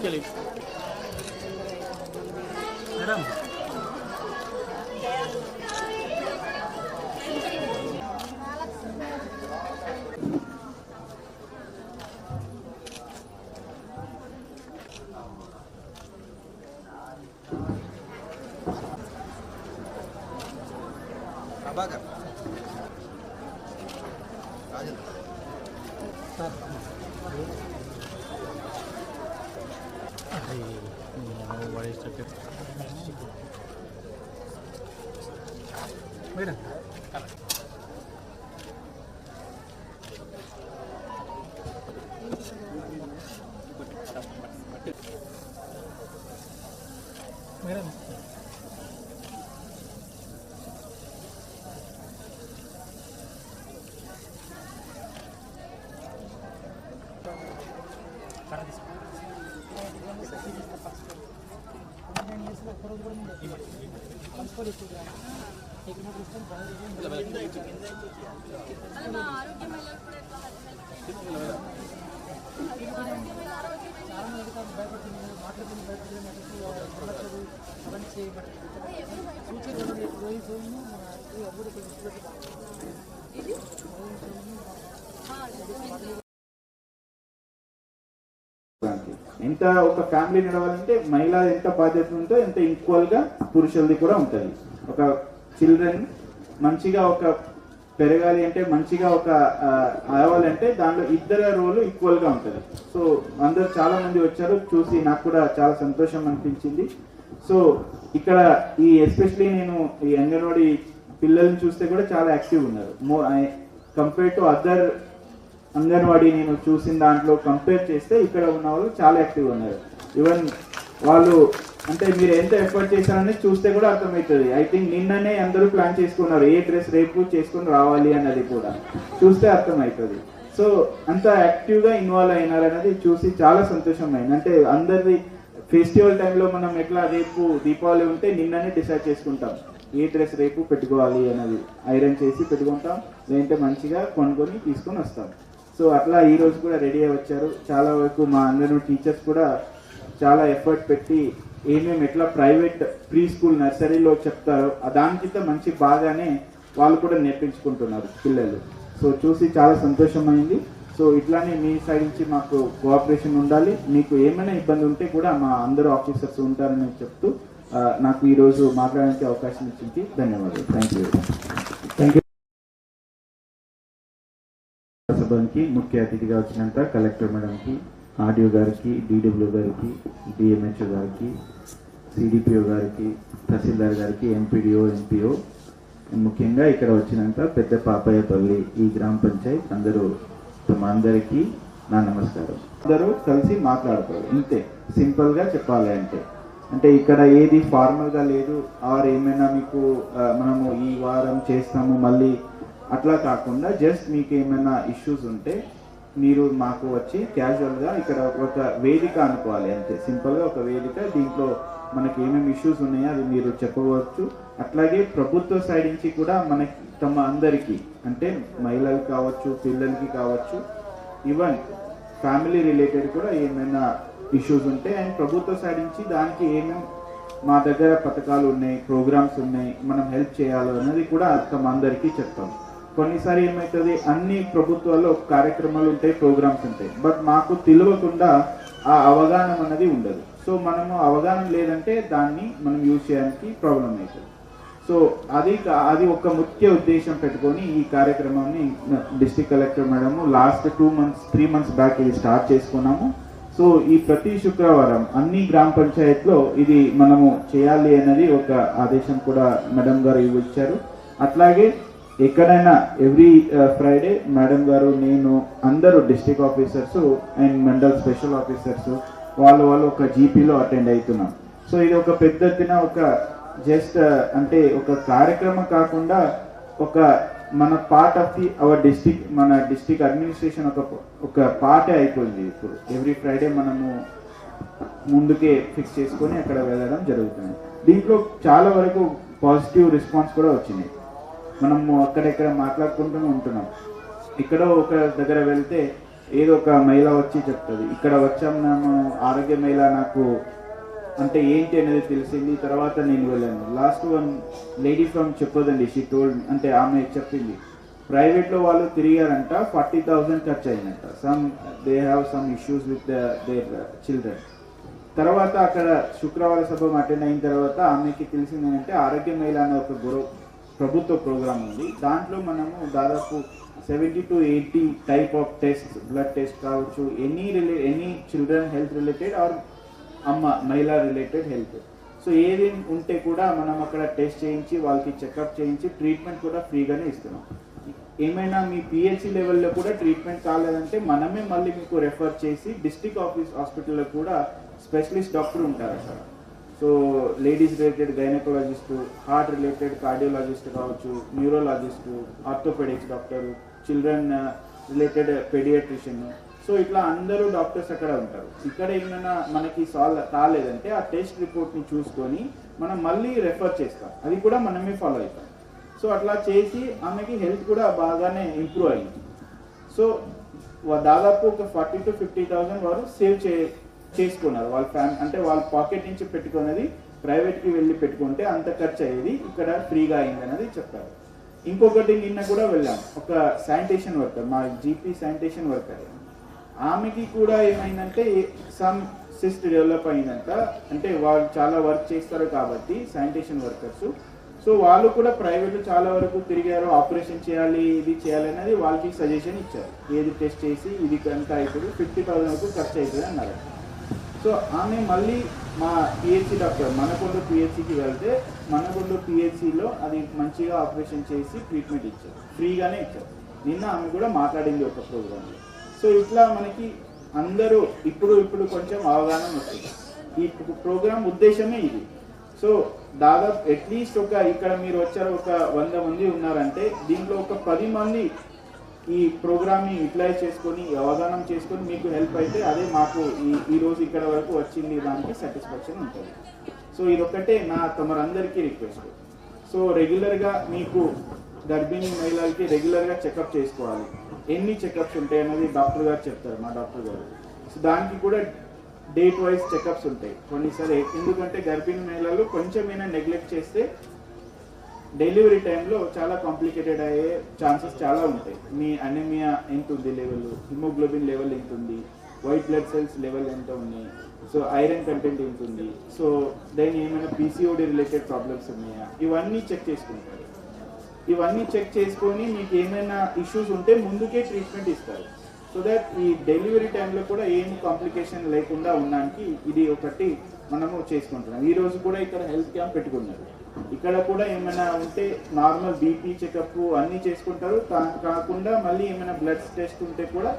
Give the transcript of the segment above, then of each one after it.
Philip. Caramba. Mira. ఎంత ఒక family నడవాలంటే మహిళ ఎంత బాధ్యత ఉందో ఎంత ఈక్వల్గా పురుషులది కూడా ఉంటుంది. ఒక చిల్డ్రన్ మంచిగా ఒక పెరగాలి అంటే మంచిగా ఒక ఆ, అవ్వాలంటే దాంట్లో ఇద్దరు రోల్ ఈక్వల్గా ఉంటుంది. సో అందరు చాలా మంది వచ్చారు చూసి నాకు కూడా చాలా సంతోషం అనిపించింది. సో ఇక్కడ ఈ ఎస్పెషలీ నేను ఈ అంగన్వాడీ పిల్లల్ని చూస్తే కూడా చాలా యాక్టివ్ ఉన్నారు. మో కంపేర్ టు అదర్ అంగన్వాడీ నేను చూసిన దాంట్లో కంపేర్ చేస్తే ఇక్కడ ఉన్న వాళ్ళు చాలా యాక్టివ్ ఉన్నారు. ఈవెన్ వాళ్ళు అంటే మీరు ఎంత ఎఫర్ట్ చేశారని చూస్తే కూడా అర్థమవుతుంది. ఐ థింక్ నిన్ననే అందరూ ప్లాన్ చేసుకున్నారు. ఏ డ్రెస్ రేపు చేసుకుని రావాలి అన్నది కూడా. చూస్తే అర్థమవుతుంది. సో అంత యాక్టివ్గా ఇన్వాల్వ్ అయినారన్నది చూసి చాలా సంతోషం అయింది. అంటే అందరిది ఫెస్టివల్ టైంలో మనం ఎట్లా రేపు దీపావళి ఉంటే నిన్ననే డిసైడ్ చేసుకుంటాం. ఏ డ్రెస్ రేపు పెట్టుకోవాలి అనేది ఐరన్ చేసి పెట్టుకుంటాం. లేదంటే మంచిగా కొనుక్కొని తీసుకొని వస్తాం. సో అట్లా ఈ రోజు కూడా రెడీ అయి వచ్చారు. చాలా వరకు మా అందరూ టీచర్స్ కూడా చాలా ఎఫర్ట్ పెట్టి ఏమేమి ఎట్లా ప్రైవేట్ ప్రీ స్కూల్ నర్సరీలో చెప్తారో దానికింత మంచి బాగానే వాళ్ళు కూడా నేర్పించుకుంటున్నారు పిల్లలు. సో చూసి చాలా సంతోషమైంది. సో ఇట్లానే మీ సైడ్ నుంచి మాకు కోఆపరేషన్ ఉండాలి. మీకు ఏమైనా ఇబ్బంది ఉంటే కూడా మా అందరూ ఆఫీసర్స్ ఉంటారని చెప్తూ నాకు ఈరోజు మాట్లాడడానికి అవకాశం ఇచ్చింది. ధన్యవాదాలు. థ్యాంక్ యూ థ్యాంక్ యూ సభకి ముఖ్య అతిథిగా వచ్చినంత కలెక్టర్ మేడంకి ఆర్డిఓ గారికి డిడబ్ల్యూ గారికి డిఎంహెచ్ఓ గారికి సిడిపిఓ గారికి తహసీల్దార్ గారికి ఎంపీడీఓ ఎంపీఓ ముఖ్యంగా ఇక్కడ వచ్చినంత పెద్ద పాపయ్యపల్లి ఈ గ్రామ పంచాయత్ అందరూ అందరికీ నా నమస్కారం. అందరూ కలిసి మాట్లాడతారు ఇంతే. సింపుల్గా చెప్పాలి అంటే. అంటే ఇక్కడ ఏది ఫార్మల్గా లేదు. ఆర్ ఏమైనా మీకు మనము ఈ వారం చేస్తాము మళ్ళీ అట్లా కాకుండా జస్ట్ మీకు ఏమైనా ఇష్యూస్ ఉంటే మీరు మాకు వచ్చి క్యాజువల్గా ఇక్కడ ఒక వేదిక అనుకోవాలి అంతే. సింపుల్గా ఒక వేదిక దీంట్లో మనకి ఏమేమి ఇష్యూస్ ఉన్నాయో అది మీరు చెప్పవచ్చు. అట్లాగే ప్రభుత్వ సైడ్ నుంచి కూడా మనకి తమ అందరికీ అంటే మహిళలకు కావచ్చు పిల్లలకి కావచ్చు ఈవెన్ ఫ్యామిలీ రిలేటెడ్ కూడా ఏమైనా ఇష్యూస్ ఉంటే అండ్ ప్రభుత్వ సైడ్ నుంచి దానికి ఏమేమి మా దగ్గర పథకాలు ఉన్నాయి ప్రోగ్రామ్స్ ఉన్నాయి మనం హెల్ప్ చేయాలి అన్నది కూడా తమ అందరికీ చెప్తాం. కొన్నిసారి ఏమవుతుంది అన్ని ప్రభుత్వాల్లో కార్యక్రమాలు ఉంటాయి ప్రోగ్రామ్స్ ఉంటాయి. బట్ మాకు తెలియకుండా ఆ అవగాహన అనేది ఉండదు. సో మనము అవగాహన లేదంటే దాన్ని మనం యూజ్ చేయడానికి ప్రాబ్లం అవుతుంది. సో అది కా- అది ఒక ముఖ్య ఉద్దేశం పెట్టుకొని ఈ కార్యక్రమాన్ని district collector madam last two months three months back ఇది స్టార్ట్ చేసుకున్నాము. సో ఈ ప్రతి శుక్రవారం అన్ని గ్రామ పంచాయత్లో ఇది మనము చేయాలి అనేది ఒక ఆదేశం కూడా మేడం గారు ఇచ్చారు అట్లాగే ఎక్కడైనా ఎవ్రీ ఫ్రైడే మేడం గారు నేను అందరూ district officers and mandal special officers వాళ్ళు వాళ్ళు ఒక జీపీలో అటెండ్ అవుతున్నాం. సో ఇది ఒక పెద్ద ఒక జస్ట్ అంటే ఒక కార్యక్రమం కాకుండా ఒక మన part of the our district మన డిస్టిక్ అడ్మినిస్ట్రేషన్ ఒక ఒక పార్టే అయిపోయింది ఇప్పుడు. ఎవ్రీ ఫ్రైడే మనము ముందుకే ఫిక్స్ చేసుకొని అక్కడ వెళ్ళడం జరుగుతుంది. దీంట్లో చాలా వరకు పాజిటివ్ రెస్పాన్స్ కూడా వచ్చినాయి. మనము అక్కడెక్కడ మాట్లాడుకుంటూనే ఉంటున్నాం. ఇక్కడ ఒక దగ్గర వెళ్తే ఏదో ఒక మహిళ వచ్చి చెప్తుంది. ఇక్కడ వచ్చాం నేను ఆరోగ్య మహిళ నాకు అంటే ఏంటి అనేది తెలిసింది తర్వాత నేను వెళ్ళాను. లాస్ట్ వన్ లేడీ ఫ్రమ్ చెప్పదండి షీ టోల్డ్ అంటే ఆమె చెప్పింది. ప్రైవేట్లో వాళ్ళు తిరిగారంట ఫార్టీ థౌజండ్ ఖర్చు అయిందంట some they have some issues with their children తర్వాత అక్కడ శుక్రవార సభ అటెండ్ అయిన తర్వాత ఆమెకి తెలిసింది ఏంటంటే ఆరోగ్య మహిళ అనే ఒక గ్రూప్ ప్రభుత్వ ప్రోగ్రామ్ ఉంది. దాంట్లో మనము దాదాపు seventy to eighty type of test blood test కావచ్చు any relay any children health related or అమ్మ మహిళా రిలేటెడ్ హెల్త్ సో ఏది ఉంటే కూడా మనం అక్కడ టెస్ట్ చేయించి వాళ్ళకి చెకప్ చేయించి ట్రీట్మెంట్ కూడా ఫ్రీగానే ఇస్తున్నాం. ఏమైనా మీ పిహెచ్సి లెవెల్లో కూడా ట్రీట్మెంట్ కాలేదంటే మనమే మళ్ళీ మీకు రెఫర్ చేసి డిస్ట్రిక్ట్ ఆఫీస్ హాస్పిటల్లో కూడా స్పెషలిస్ట్ డాక్టర్ ఉంటారు అక్కడ. So ladies related gynaecologist heart related cardiologist కావచ్చు neurologist orthopaedics doctor children related paediatrician. So ఇట్లా అందరూ డాక్టర్స్ అక్కడ ఉంటారు. ఇక్కడ ఏమైనా మనకి సాల్వ్ కాలేదంటే ఆ టెస్ట్ రిపోర్ట్ని చూసుకొని మనం మళ్ళీ రెఫర్ చేస్తాం. అది కూడా మనమే ఫాలో అవుతాం. సో అట్లా చేసి ఆమెకి హెల్త్ కూడా బాగానే ఇంప్రూవ్ అయింది. సో దాదాపు ఒక ఫార్టీ టు ఫిఫ్టీ థౌసండ్ వారు సేవ్ చే చేసుకున్నారు. వాళ్ళ ఫ్యామిలీ అంటే వాళ్ళ పాకెట్ నుంచి పెట్టుకున్నది ప్రైవేట్కి వెళ్ళి పెట్టుకుంటే అంత ఖర్చు అయ్యేది ఇక్కడ ఫ్రీగా అయింది అనేది చెప్పారు. ఇంకొకటి నిన్న కూడా వెళ్ళాం. ఒక శానిటేషన్ వర్కర్ మా జీపీ శానిటేషన్ వర్కర్. ఆమెకి కూడా ఏమైందంటే సమ్ సిస్ట్ డెవలప్ అయిందంట. అంటే వాళ్ళు చాలా వర్క్ చేస్తారు కాబట్టి శానిటేషన్ వర్కర్స్. సో వాళ్ళు కూడా ప్రైవేట్ చాలా వరకు తిరిగారు. ఆపరేషన్ చేయాలి ఇది చేయాలి అనేది వాళ్ళకి సజెషన్ ఇచ్చారు. ఏది టెస్ట్ చేసి ఇది ఎంత అవుతుంది ఫిఫ్టీ థౌసండ్ వరకు ఖర్చు అవుతుంది అన్నారు. సో ఆమె మళ్ళీ మా పిహెచ్సి డాక్టర్ మనకొండ పిహెచ్సికి వెళ్తే మనకొండ పిహెచ్సిలో అది మంచిగా ఆపరేషన్ చేసి ట్రీట్మెంట్ ఇచ్చారు. ఫ్రీగానే ఇచ్చారు. నిన్న ఆమె కూడా మాట్లాడింది ఒక ప్రోగ్రాంలో సో ఇట్లా మనకి అందరూ ఇప్పుడు ఇప్పుడు కొంచెం అవగాహన వస్తుంది. ఈ ప్రోగ్రామ్ ఉద్దేశమే ఇది. సో దాదాపు అట్లీస్ట్ ఒక ఇక్కడ మీరు వచ్చారు ఒక వంద మంది ఉన్నారంటే దీంట్లో ఒక పది మంది ఈ ప్రోగ్రామ్ని యూటిలైజ్ చేసుకొని అవగాహన చేసుకొని మీకు హెల్ప్ అయితే అదే మాకు ఈ ఈరోజు ఇక్కడ వరకు వచ్చింది దానికి సాటిస్ఫాక్షన్ ఉంటుంది. సో ఇదొక్కటే నా తమరందరికీ రిక్వెస్ట్ సో రెగ్యులర్గా మీకు గర్భిణీ మహిళలకి రెగ్యులర్గా చెకప్ చేసుకోవాలి. ఎన్ని చెకప్స్ ఉంటాయి అనేది డాక్టర్ గారు చెప్తారు మా డాక్టర్ గారు. సో దానికి కూడా డేట్ వైజ్ చెకప్స్ ఉంటాయి కొన్నిసారి ఎందుకంటే గర్భిణీ మహిళలు కొంచెమైనా నెగ్లెక్ట్ చేస్తే డెలివరీ టైంలో చాలా కాంప్లికేటెడ్ అయ్యే ఛాన్సెస్ చాలా ఉంటాయి. మీ అనీమియా ఎంత ఉంది లెవెల్ హిమోగ్లోబిన్ లెవెల్ ఎంత ఉంది? వైట్ బ్లడ్ సెల్స్ లెవెల్ ఎంత ఉన్నాయి సో ఐరన్ కంటెంట్ ఎంత ఉంది? సో దెన్ ఏమైనా పీసీఓడి రిలేటెడ్ ప్రాబ్లమ్స్ ఉన్నాయా? ఇవన్నీ చెక్ చేసుకుంటారు. ఇవన్నీ చెక్ చేసుకొని మీకు ఏమైనా ఇష్యూస్ ఉంటే ముందుకే ట్రీట్మెంట్ ఇస్తారు. సో దట్ ఈ డెలివరీ టైంలో కూడా ఏం కాంప్లికేషన్ లేకుండా ఉండడానికి ఇది ఒకటి మనము చేసుకుంటున్నాం. ఈరోజు కూడా ఇక్కడ హెల్త్ క్యాంప్ పెట్టుకున్నారు. ఇక్కడ కూడా ఏమైనా ఉంటే నార్మల్ బీపీ చెకప్ అన్నీ చేసుకుంటారు. కాకుండా మళ్ళీ ఏమైనా బ్లడ్ టెస్ట్ ఉంటే కూడా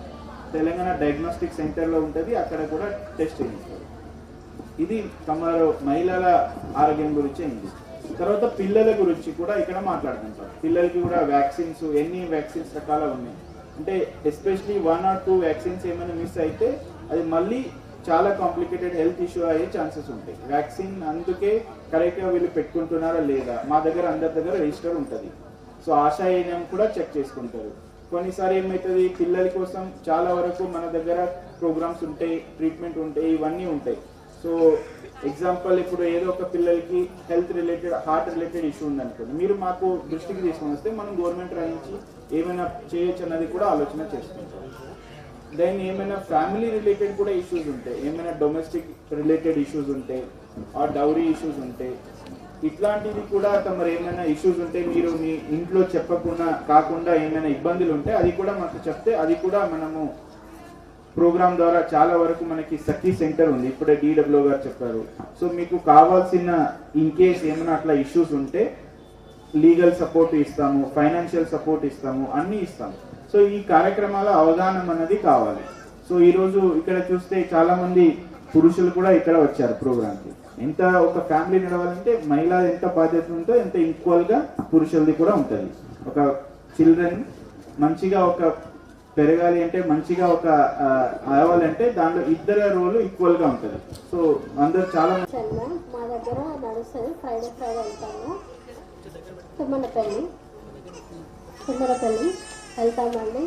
తెలంగాణ డయాగ్నోస్టిక్ సెంటర్లో ఉంటుంది. అక్కడ కూడా టెస్ట్ చేయిస్తారు. ఇది తమరు మహిళల ఆరోగ్యం గురించి అయింది తర్వాత పిల్లల గురించి కూడా ఇక్కడ మాట్లాడుకుంటాం. పిల్లలకి కూడా వ్యాక్సిన్స్ ఎన్ని వ్యాక్సిన్స్ రకాల ఉన్నాయి? అంటే especially one or two vaccines ఏమైనా మిస్ అయితే అది మళ్ళీ చాలా కాంప్లికేటెడ్ హెల్త్ ఇష్యూ అయ్యే ఛాన్సెస్ ఉంటాయి. వ్యాక్సిన్ అందుకే కరెక్ట్గా వీళ్ళు పెట్టుకుంటున్నారా లేదా? మా దగ్గర అందరి దగ్గర రిజిస్టర్ ఉంటుంది. సో ఆశా ఏఎన్ఎం కూడా చెక్ చేసుకుంటారు. కొన్నిసారి ఏమవుతుంది పిల్లల కోసం చాలా వరకు మన దగ్గర ప్రోగ్రామ్స్ ఉంటాయి ట్రీట్మెంట్ ఉంటాయి ఇవన్నీ ఉంటాయి. సో ఎగ్జాంపుల్ ఇప్పుడు ఏదో ఒక పిల్లలకి health related heart related issue ఉందనుకోండి మీరు మాకు దృష్టికి తీసుకొని వస్తే మనం గవర్నమెంట్ రాయించి ఏమైనా చేయొచ్చు అన్నది కూడా ఆలోచన చేసుకుంటాం. దెన్ ఏమైనా ఫ్యామిలీ రిలేటెడ్ కూడా ఇష్యూస్ ఉంటాయి ఏమైనా డొమెస్టిక్ రిలేటెడ్ ఇష్యూస్ ఉంటాయి ఆ డౌరీ ఇష్యూస్ ఉంటాయి ఇట్లాంటివి కూడా తమరు ఏమైనా ఇష్యూస్ ఉంటే మీరు మీ ఇంట్లో చెప్పకుండా కాకుండా ఏమైనా ఇబ్బందులు ఉంటే అది కూడా మాకు చెప్తే అది కూడా మనము ప్రోగ్రామ్ ద్వారా చాలా వరకు మనకి సఖీ సెంటర్ ఉంది. ఇప్పుడే డిడబ్ల్యూ గారు చెప్పారు. సో మీకు కావాల్సిన ఇన్ కేస్ ఏమైనా అట్లా ఇష్యూస్ ఉంటే లీగల్ సపోర్ట్ ఇస్తాము ఫైనాన్షియల్ సపోర్ట్ ఇస్తాము అన్నీ ఇస్తాము. సో ఈ కార్యక్రమాల అవగాహన అన్నది కావాలి. సో ఈరోజు ఇక్కడ చూస్తే చాలామంది పురుషులు కూడా ఇక్కడ వచ్చారు ప్రోగ్రామ్కి ఎంత ఒక ఫ్యామిలీ నడవాలంటే మహిళ ఎంత బాధ్యత ఉందో ఎంత ఈక్వల్గా పురుషులది కూడా ఉంటుంది. ఒక చిల్డ్రన్ మంచిగా ఒక పెరగాలి అంటే మంచిగా ఒక అవ్వాలంటే దాంట్లో ఇద్దరు రోలు ఈక్వల్గా ఉంటుంది. సో అందరు చాలా మా దగ్గర నడుస్తుంది ఫ్రైడే ఫ్రైడే వెళ్తాము. తుమ్మనపల్లి తుమ్మలపల్లి వెళ్తామండి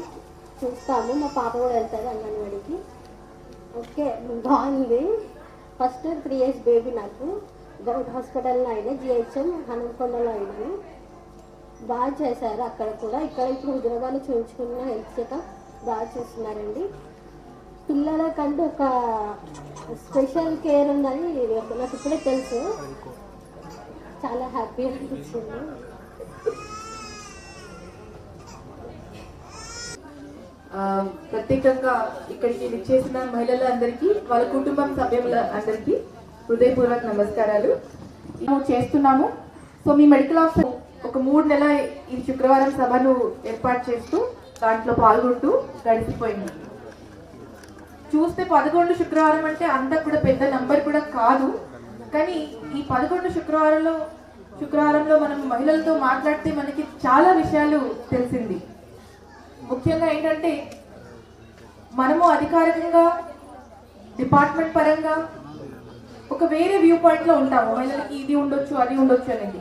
చూస్తాము. మా పాప కూడా వెళ్తారు అంగన్వాడికి. ఓకే బాగుంది. ఫస్ట్ త్రీ ఇయర్స్ బేబీ నాకు. గౌట్ హాస్పిటల్లో అయినా జిహెచ్ఎం హనుమకొండలో అయినాను బాగా చేశారు అక్కడ కూడా. ఇక్కడ ఇప్పుడు ఉద్యోగాలు చూపించుకున్న హెల్త్ చెకప్ బాగా చేస్తున్నారండి. పిల్లలకంటూ ఒక స్పెషల్ కేర్ ఉందని నాకు ఇప్పుడే తెలుసు. చాలా హ్యాపీ అనిపించింది. ప్రత్యేకంగా ఇక్కడికి విచ్చేసిన మహిళలందరికీ వాళ్ళ కుటుంబం సభ్యుల అందరికీ హృదయపూర్వక నమస్కారాలు. మేము చేస్తున్నాము. సో మీ మెడికల్ ఆఫీసర్ ఒక మూడు నెలల ఈ శుక్రవారం సభను ఏర్పాటు చేస్తూ దాంట్లో పాల్గొంటూ గడిచిపోయింది. చూస్తే పదకొండు శుక్రవారం అంటే అంత కూడా పెద్ద నంబర్ కూడా కాదు. కానీ ఈ పదకొండు శుక్రవారంలో శుక్రవారంలో మనం మహిళలతో మాట్లాడితే మనకి చాలా విషయాలు తెలిసింది. ముఖ్యంగా ఏంటంటే మనము అధికారికంగా డిపార్ట్మెంట్ పరంగా ఒక వేరే వ్యూ పాయింట్లో ఉంటాము. మహిళలకి ఇది ఉండొచ్చు అది ఉండొచ్చు అనేది.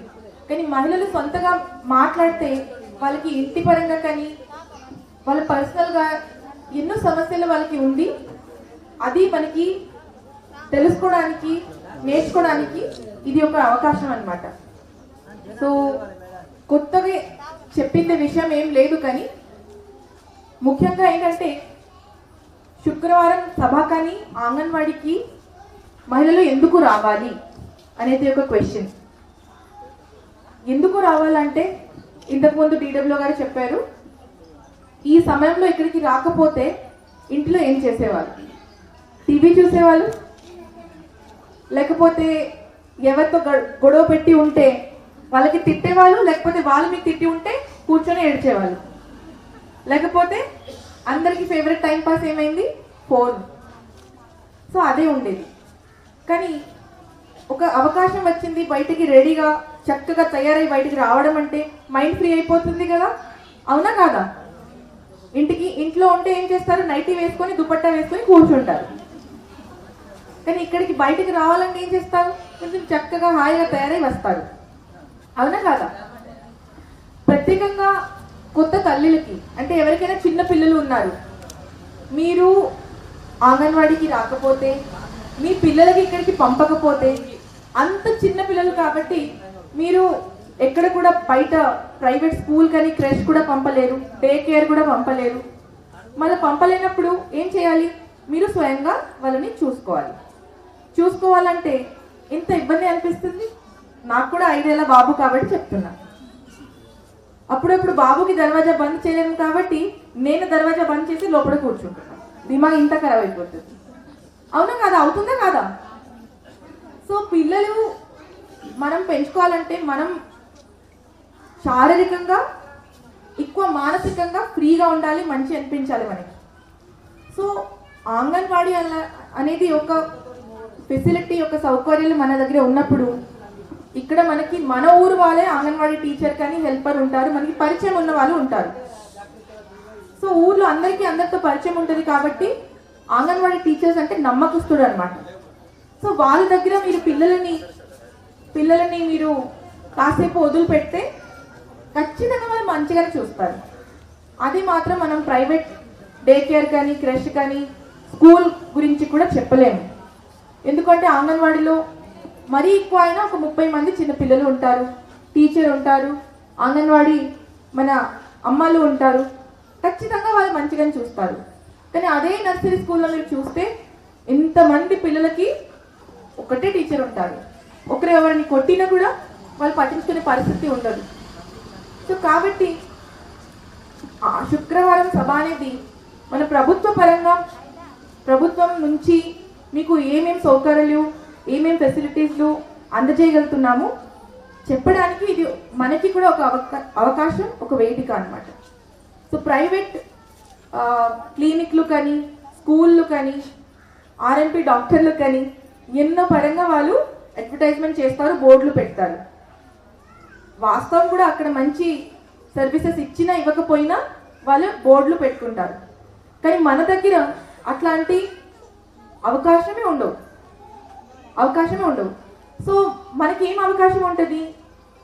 కానీ మహిళలు సొంతగా మాట్లాడితే వాళ్ళకి ఇంటి పరంగా కానీ వాళ్ళ పర్సనల్గా ఎన్నో సమస్యలు వాళ్ళకి ఉంది. అది మనకి తెలుసుకోవడానికి నేర్చుకోవడానికి ఇది ఒక అవకాశం అన్నమాట. సో కొత్తగా చెప్పింది విషయం ఏం లేదు కానీ ముఖ్యంగా ఏంటంటే శుక్రవారం సభ కానీ అంగన్వాడికి మహిళలు ఎందుకు రావాలి అనేది ఒక క్వశ్చన్ ఎందుకు రావాలంటే ఇంతకుముందు డీడబ్ల్యూ గారు చెప్పారు ఈ సమయంలో ఇక్కడికి రాకపోతే ఇంట్లో ఏం చేసేవాళ్ళు? టీవీ చూసేవాళ్ళు? లేకపోతే ఎవరితో గొడవ పెట్టి ఉంటే వాళ్ళకి తిట్టేవాళ్ళు లేకపోతే వాళ్ళు మీకు తిట్టి ఉంటే కూర్చొని ఏడ్చేవాళ్ళు. లేకపోతే అందరికి ఫేవరెట్ టైం పాస్ ఏమైంది? ఫోన్ సో అదే ఉండేది. కానీ ఒక అవకాశం వచ్చింది బయటికి రెడీగా చక్కగా తయారై బయటికి రావడం అంటే మైండ్ ఫ్రీ అయిపోతుంది కదా? అవునా కాదా? ఇంటికి ఇంట్లో ఉంటే ఏం చేస్తారు? నైటీ వేసుకొని దుపట్టా వేసుకొని కూర్చుంటారు. కానీ ఇక్కడికి బయటికి రావాలంటే ఏం చేస్తారు? కొంచెం చక్కగా హాయిగా తయారై వస్తారు. అవునా కాదా? ప్రత్యేకంగా కొత్త తల్లులకి అంటే ఎవరికైనా చిన్న పిల్లలు ఉన్నారు మీరు అంగన్వాడీకి రాకపోతే మీ పిల్లలకి ఇక్కడికి పంపకపోతే అంత చిన్న పిల్లలు కాబట్టి మీరు ఎక్కడ కూడా బయట ప్రైవేట్ స్కూల్ కానీ క్రష్ కూడా పంపలేరు డే కేర్ కూడా పంపలేరు. మళ్ళీ పంపలేనప్పుడు ఏం చేయాలి? మీరు స్వయంగా వాళ్ళని చూసుకోవాలి. చూసుకోవాలంటే ఎంత ఇబ్బంది అనిపిస్తుంది? నాకు కూడా ఐదేళ్ళ బాబు కాబట్టి చెప్తున్నా. అప్పుడప్పుడు బాబుకి దర్వాజా బంద్ చేయలేము కాబట్టి నేను దర్వాజా బంద్ చేసి లోపల కూర్చుంటున్నాను దిమాగ్ ఇంత ఖరాబ్ అయిపోతుంది. అవునా కాదా? అవుతుందా కాదా? సో పిల్లలు మనం పెంచుకోవాలంటే మనం శారీరకంగా ఎక్కువ మానసికంగా ఫ్రీగా ఉండాలి మంచి అనిపించాలి మనకి. సో ఆంగన్వాడీ అనేది ఒక ఫెసిలిటీ ఒక సౌకర్యాలు మన దగ్గర ఉన్నప్పుడు ఇక్కడ మనకి మన ఊరు వాళ్ళే అంగన్వాడీ టీచర్ కానీ హెల్పర్ ఉంటారు. మనకి పరిచయం ఉన్న వాళ్ళు ఉంటారు. సో ఊర్లో అందరికీ అందరితో పరిచయం ఉంటుంది కాబట్టి అంగన్వాడీ టీచర్స్ అంటే నమ్మకస్తుడు అనమాట సో వాళ్ళ దగ్గర మీరు పిల్లలని పిల్లలని మీరు కాసేపు వదిలిపెడితే ఖచ్చితంగా వాళ్ళు మంచిగానే చూస్తారు. అది మాత్రం మనం ప్రైవేట్ డే కేర్ కానీ క్రష్ కానీ స్కూల్ గురించి కూడా చెప్పలేము. ఎందుకంటే అంగన్వాడీలో మరీ ఎక్కువ అయినా ఒక ముప్పై మంది చిన్న పిల్లలు ఉంటారు. టీచర్ ఉంటారు. అంగన్వాడీ మన అమ్మలు ఉంటారు. ఖచ్చితంగా వాళ్ళు మంచిగానే చూస్తారు. కానీ అదే నర్సరీ స్కూల్లో మీరు చూస్తే ఇంతమంది పిల్లలకి ఒకటే టీచర్ ఉంటారు. ఒకరు ఎవరిని కొట్టినా కూడా వాళ్ళు పట్టించుకునే పరిస్థితి ఉండదు. సో కాబట్టి ఆ శుక్రవారం సభ అనేది మన ప్రభుత్వ పరంగా ప్రభుత్వం నుంచి మీకు ఏమేమి సౌకర్యాలు ఏమేం ఫెసిలిటీస్లు అందజేయగలుగుతున్నాము? చెప్పడానికి ఇది మనకి కూడా ఒక అవకా అవకాశం ఒక వేదిక అన్నమాట. సో ప్రైవేట్ క్లినిక్లు కానీ స్కూళ్ళు కానీ ఆర్ఎంపీ డాక్టర్లు కానీ ఎన్నో పరంగా వాళ్ళు అడ్వర్టైజ్మెంట్ చేస్తారు బోర్డులు పెడతారు. వాస్తవం కూడా అక్కడ మంచి సర్వీసెస్ ఇచ్చినా ఇవ్వకపోయినా వాళ్ళు బోర్డులు పెట్టుకుంటారు. కానీ మన దగ్గర అట్లాంటి అవకాశమే ఉండవు. అవకాశమే ఉండవు. సో మనకి ఏం అవకాశం ఉంటుంది?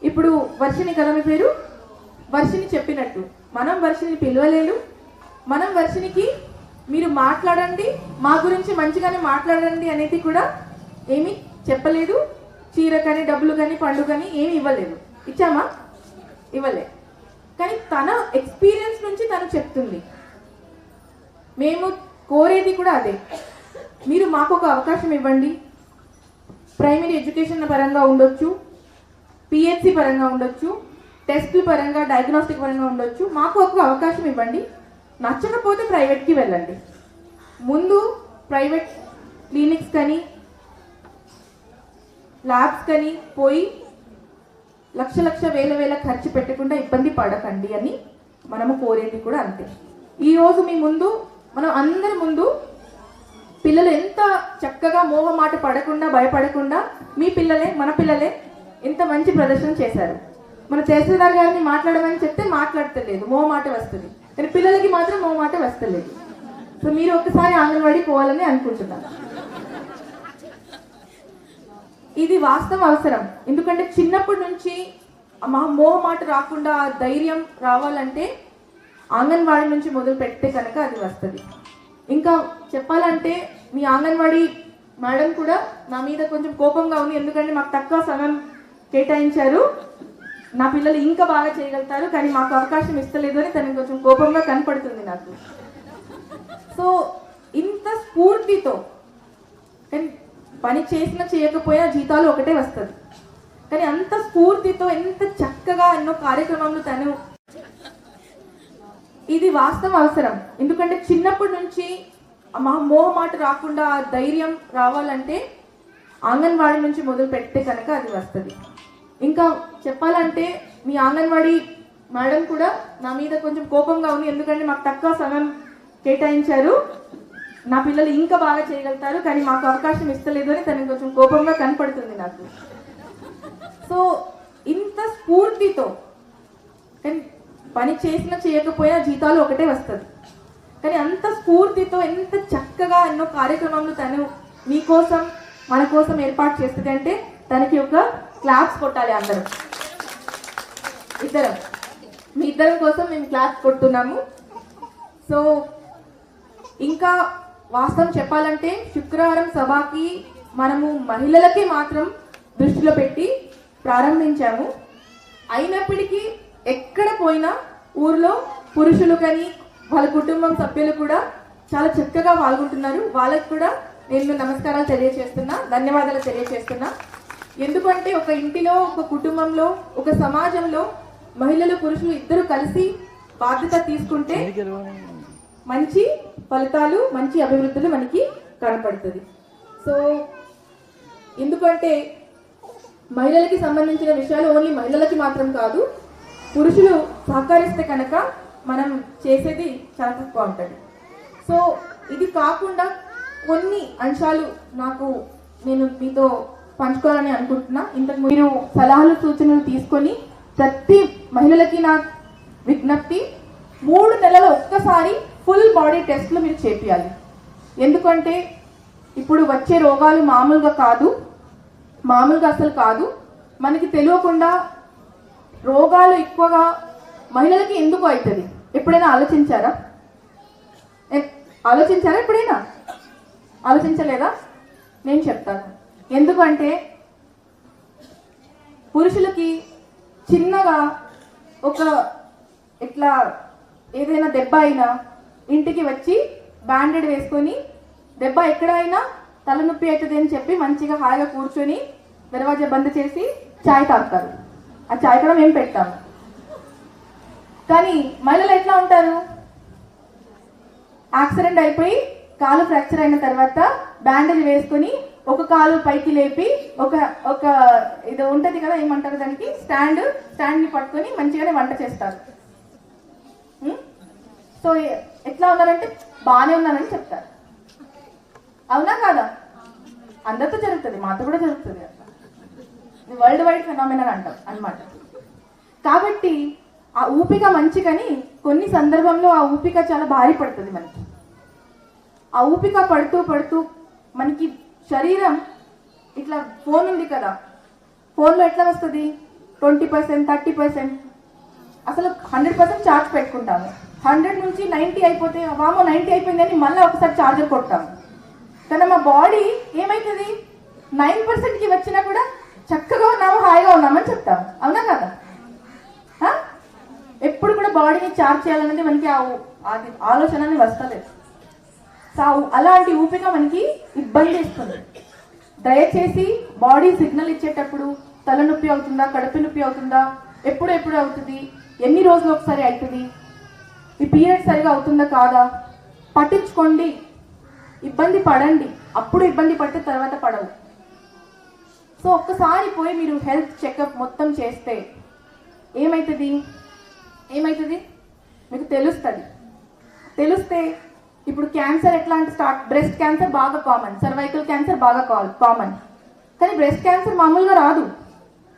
ఇప్పుడు వర్షిని కదా మీ పేరు? వర్షిని చెప్పినట్టు. మనం వర్షిని పిలవలేదు మనం వర్షినికి మీరు మాట్లాడండి మా గురించి మంచిగానే మాట్లాడండి అనేది కూడా ఏమీ చెప్పలేదు. చీర కానీ డబ్బులు కానీ పండు కానీ ఏమి ఇవ్వలేదు. ఇచ్చామా? ఇవ్వలే. కానీ తన ఎక్స్పీరియన్స్ నుంచి తను చెప్తుంది. మేము కోరేది కూడా అదే. మీరు మాకు ఒక అవకాశం ఇవ్వండి. ప్రైమరీ ఎడ్యుకేషన్ పరంగా ఉండొచ్చు పిహెచ్సి పరంగా ఉండొచ్చు టెస్టుల పరంగా డయాగ్నోస్టిక్ పరంగా ఉండొచ్చు. మాకు ఒక అవకాశం ఇవ్వండి. నచ్చకపోతే ప్రైవేట్కి వెళ్ళండి. ముందు ప్రైవేట్ క్లినిక్స్ కానీ ల్యాబ్స్ కానీ పోయి లక్ష లక్ష వేల వేల ఖర్చు పెట్టకుండా ఇబ్బంది పడకండి అని మనము కోరేది కూడా అంతే. ఈరోజు మీ ముందు మనం అందరి ముందు పిల్లలు ఎంత చక్కగా మోహమాట పడకుండా భయపడకుండా మీ పిల్లలే మన పిల్లలే ఎంత మంచి ప్రదర్శన చేశారు. మన తహసీల్దార్ గారిని మాట్లాడమని చెప్తే మాట్లాడతలేదు మోహమాట వస్తుంది. కానీ పిల్లలకి మాత్రం మోహమాట వస్తలేదు. సో మీరు ఒకసారి అంగన్వాడీ పోవాలని అనుకుంటున్నాను. ఇది వాస్తవం అవసరం. ఎందుకంటే చిన్నప్పటి నుంచి మా మోహమాట రాకుండా ఆ ధైర్యం రావాలంటే అంగన్వాడీ నుంచి మొదలు పెడితే కనుక అది వస్తుంది. ఇంకా చెప్పాలంటే మీ అంగన్వాడీ మేడం కూడా నా మీద కొంచెం కోపంగా ఉంది. ఎందుకంటే మాకు తక్కువ సమయం కేటాయించారు. నా పిల్లలు ఇంకా బాగా చేయగలుగుతారు కానీ మాకు అవకాశం ఇస్తలేదు అని తనకి కొంచెం కోపంగా కనపడుతుంది నాకు. సో ఇంత స్ఫూర్తితో కానీ పని చేసినా చేయకపోయినా జీతాలు ఒకటే వస్తుంది. కానీ అంత స్ఫూర్తితో ఎంత చక్కగా ఎన్నో కార్యక్రమాలు తను ఇది వాస్తవం అవసరం. ఎందుకంటే చిన్నప్పటి నుంచి మా మోహమాట రాకుండా ఆ ధైర్యం రావాలంటే అంగన్వాడీ నుంచి మొదలు పెడితే కనుక అది వస్తుంది. ఇంకా చెప్పాలంటే మీ అంగన్వాడీ మేడం కూడా నా మీద కొంచెం కోపంగా ఉంది. ఎందుకంటే మాకు తక్కువ సమయం కేటాయించారు. నా పిల్లలు ఇంకా బాగా చేయగలుగుతారు. కానీ మాకు అవకాశం ఇస్తలేదు అని తనకి కొంచెం కోపంగా కనపడుతుంది నాకు. సో ఇంత స్ఫూర్తితో కానీ పని చేసినా చేయకపోయినా జీతాలు ఒకటే వస్తుంది. కానీ అంత స్ఫూర్తితో ఎంత చక్కగా ఎన్నో కార్యక్రమాలు తను మీకోసం మన కోసం ఏర్పాటు చేస్తుంది అంటే తనకి ఒక క్లాప్స్ కొట్టాలి అందరం. ఇద్దరం. మీ ఇద్దరం కోసం మేము క్లాప్స్ కొడుతున్నాము. సో ఇంకా వాస్తవం చెప్పాలంటే శుక్రవారం సభకి మనము మహిళలకి మాత్రం దృష్టిలో పెట్టి ప్రారంభించాము. అయినప్పటికీ ఎక్కడ పోయినా ఊర్లో పురుషులు కానీ వాళ్ళ కుటుంబం సభ్యులు కూడా చాలా చక్కగా పాల్గొంటున్నారు. వాళ్ళకి కూడా నేను నమస్కారాలు తెలియజేస్తున్నా ధన్యవాదాలు తెలియజేస్తున్నా ఎందుకంటే ఒక ఇంటిలో ఒక కుటుంబంలో ఒక సమాజంలో మహిళలు పురుషులు ఇద్దరు కలిసి బాధ్యత తీసుకుంటే మంచి ఫలితాలు మంచి అభివృద్ధులు మనకి కనపడుతుంది. సో ఎందుకంటే మహిళలకి సంబంధించిన విషయాలు ఓన్లీ మహిళలకి మాత్రం కాదు పురుషులు సహకరిస్తే కనుక మనం చేసేది చాలా తక్కువ ఉంటుంది సో ఇది కాకుండా కొన్ని అంశాలు నాకు నేను మీతో పంచుకోవాలని అనుకుంటున్నా. ఇంతకు మీరు సలహాలు సూచనలు తీసుకొని ప్రతి మహిళలకి నా విజ్ఞప్తి మూడు నెలల ఒక్కసారి ఫుల్ బాడీ టెస్ట్లు మీరు చేపియాలి. ఎందుకంటే ఇప్పుడు వచ్చే రోగాలు మామూలుగా కాదు మామూలుగా అసలు కాదు. మనకి తెలియకుండా రోగాలు ఎక్కువగా మహిళలకి ఎందుకు అవుతుంది? ఎప్పుడైనా ఆలోచించారా? ఆలోచించారా ఎప్పుడైనా? ఆలోచించలేదా? నేను చెప్తాను. ఎందుకంటే పురుషులకి చిన్నగా ఒక ఇట్లా ఏదైనా దెబ్బ అయినా ఇంటికి వచ్చి బ్యాండెడ్ వేసుకొని దెబ్బ ఎక్కడైనా తలనొప్పి అవుతుంది అని చెప్పి మంచిగా హాయిగా కూర్చొని దర్వాజా బంద్ చేసి చాయ్ తాగుతారు. ఆ చాయ్ కూడా మేము పెడతాము కానీ మహిళలు ఎట్లా ఉంటారు? యాక్సిడెంట్ అయిపోయి కాలు ఫ్రాక్చర్ అయిన తర్వాత బ్యాండేజ్ వేసుకొని ఒక కాలు పైకి లేపి ఒక ఒక ఇది ఉంటుంది కదా ఏమంటారు దానికి? స్టాండ్ స్టాండ్ని పట్టుకొని మంచిగానే వంట చేస్తారు. సో ఎట్లా ఉన్నారంటే బాగానే ఉన్నారని చెప్తారు. అవునా కాదా? అందరితో జరుగుతుంది మాతో కూడా జరుగుతుంది. వరల్డ్ వైడ్ ఫెనామినల్ అంటాం అన్నమాట. కాబట్టి ఆ ఊపిక మంచి కానీ కొన్ని సందర్భంలో ఆ ఊపిక చాలా భారీ పడుతుంది మనకి. ఆ ఊపిక పడుతూ పడుతూ మనకి శరీరం ఇట్లా ఫోన్ ఉంది కదా. ఫోన్లో ఎట్లా వస్తుంది? Twenty percent thirty percent. అసలు హండ్రెడ్ పర్సెంట్ ఛార్జ్ పెట్టుకుంటాము. హండ్రెడ్ నుంచి నైంటీ అయిపోతే వామో నైంటీ అయిపోయిందని మళ్ళీ ఒకసారి ఛార్జర్ కొట్టాము కానీ మా బాడీ ఏమవుతుంది నైన్ పర్సెంట్కి వచ్చినా కూడా చక్కగా ఉన్నాము హాయిగా ఉన్నామని చెప్తాం అవునా కదా? ఎప్పుడు కూడా బాడీని చార్జ్ చేయాలనేది మనకి ఆ అది ఆలోచన అనేది వస్తలేదు. సో అలాంటి ఊపిక మనకి ఇబ్బంది ఇస్తుంది దయచేసి బాడీ సిగ్నల్ ఇచ్చేటప్పుడు తలనొప్పి అవుతుందా కడుపు నొప్పి అవుతుందా ఎప్పుడు ఎప్పుడు అవుతుంది ఎన్ని రోజులు ఒకసారి అవుతుంది ఈ పీరియడ్ సరిగా అవుతుందా కాదా పట్టించుకోండి. ఇబ్బంది పడండి. అప్పుడు ఇబ్బంది పడితే తర్వాత పడవు. సో ఒక్కసారి పోయి మీరు హెల్త్ చెకప్ మొత్తం చేస్తే ఏమవుతుంది ఏమవుతుంది మీకు తెలుస్తుంది. తెలిస్తే ఇప్పుడు క్యాన్సర్ ఎట్లా అంటే స్టార్ట్ బ్రెస్ట్ క్యాన్సర్ బాగా కామన్ సర్వైకల్ క్యాన్సర్ బాగా కామన్ కానీ బ్రెస్ట్ క్యాన్సర్ మామూలుగా రాదు.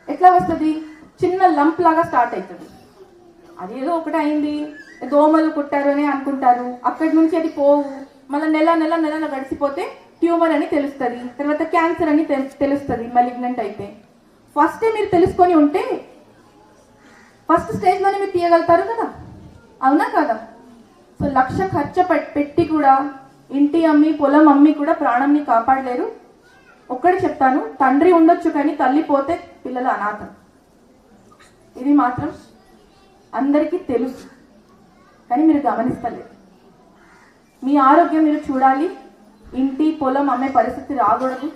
ఎట్లా వస్తుంది? చిన్న లంప్ లాగా స్టార్ట్ అవుతుంది అదేదో ఒకటి అయింది. దోమలు కుట్టారు అని అనుకుంటారు. అక్కడి నుంచి అది పోవు. మళ్ళీ నెల నెల నెల గడిచిపోతే ట్యూమర్ అని తెలుస్తుంది. తర్వాత క్యాన్సర్ అని తెలు- తెలుస్తుంది మలిగ్నెంట్ అయితే. ఫస్ట్ మీరు తెలుసుకొని ఉంటే ఫస్ట్ స్టేజ్లోనే మీరు తీయగలుగుతారు కదా? అవునా కదా? సో లక్ష ఖర్చు పెట్టి కూడా ఇంటి అమ్మి పొలం అమ్మి కూడా ప్రాణంని కాపాడలేరు. ఒక్కడే చెప్తాను తండ్రి ఉండొచ్చు కానీ తల్లి పోతే పిల్లలు అనాథం. ఇది మాత్రం అందరికీ తెలుసు కానీ మీరు గమనిస్తలేదు మీ ఆరోగ్యం మీరు చూడాలి ఇంటి పొలం అమ్మే పరిస్థితి రాకూడదు.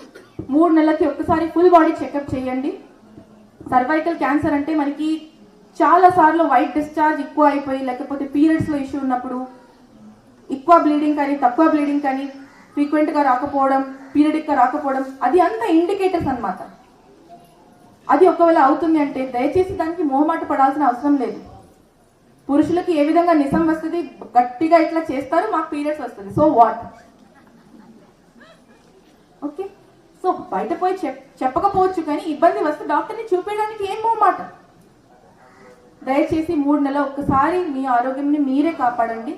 మూడు నెలలకి ఒక్కసారి ఫుల్ బాడీ చెకప్ చేయండి. సర్వైకల్ క్యాన్సర్ అంటే మనకి చాలా సార్లు వైట్ డిశ్చార్జ్ ఎక్కువ అయిపోయి లేకపోతే పీరియడ్స్లో ఇష్యూ ఉన్నప్పుడు ఎక్కువ బ్లీడింగ్ కానీ తక్కువ బ్లీడింగ్ కానీ ఫ్రీక్వెంట్గా రాకపోవడం పీరియడిక్గా రాకపోవడం అది అంత ఇండికేటర్స్ అన్నమాట. అది ఒకవేళ అవుతుంది అంటే దయచేసి దానికి మొహమాట పడాల్సిన అవసరం లేదు. పురుషులకి ఏ విధంగా నిజం వస్తుంది గట్టిగా ఇట్లా చేస్తారు మాకు పీరియడ్స్ వస్తుంది. సో వాట్ ఓకే సో బయట పోయి చెప్ చెప్పకపోవచ్చు కానీ ఇబ్బంది వస్తే డాక్టర్ని చూపించడానికి ఏం మొహమాట? దయచేసి మూడు నెలలు ఒక్కసారి మీ ఆరోగ్యంని మీరే కాపాడండి.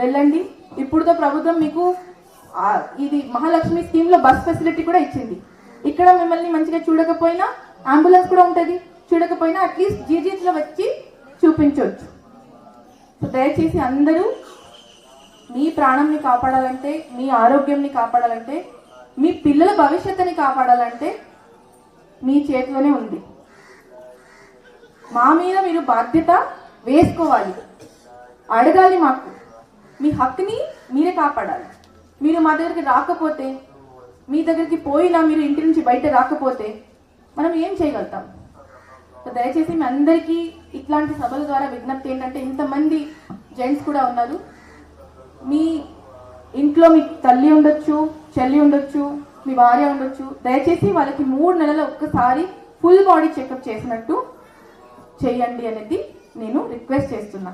వెళ్ళండి. ఇప్పుడుతో ప్రభుత్వం మీకు ఇది మహాలక్ష్మి స్కీమ్లో బస్ ఫెసిలిటీ కూడా ఇచ్చింది. ఇక్కడ మిమ్మల్ని మంచిగా చూడకపోయినా అంబులెన్స్ కూడా ఉంటుంది. చూడకపోయినా అట్లీస్ట్ జీజీలో వచ్చి చూపించవచ్చు సో దయచేసి అందరూ మీ ప్రాణంని కాపాడాలంటే మీ ఆరోగ్యంని కాపాడాలంటే మీ పిల్లల భవిష్యత్తుని కాపాడాలంటే మీ చేతిలోనే ఉంది. మా మీద మీరు బాధ్యత వేసుకోవాలి. అడగాలి మాకు. మీ హక్కుని మీరే కాపాడాలి. మీరు మా దగ్గరికి రాకపోతే మీ దగ్గరికి పోయినా మీరు ఇంటి నుంచి బయట రాకపోతే మనం ఏం చేయగలుగుతాం? దయచేసి మీ అందరికీ ఇట్లాంటి సభల ద్వారా విజ్ఞప్తి ఏంటంటే ఇంతమంది జెంట్స్ కూడా ఉన్నారు. మీ ఇంట్లో మీ తల్లి ఉండొచ్చు చెల్లి ఉండొచ్చు మీ భార్య ఉండొచ్చు. దయచేసి వాళ్ళకి మూడు నెలల ఒక్కసారి ఫుల్ బాడీ చెకప్ చేసినట్టు చేయండి అనేది నేను రిక్వెస్ట్ చేస్తున్నా.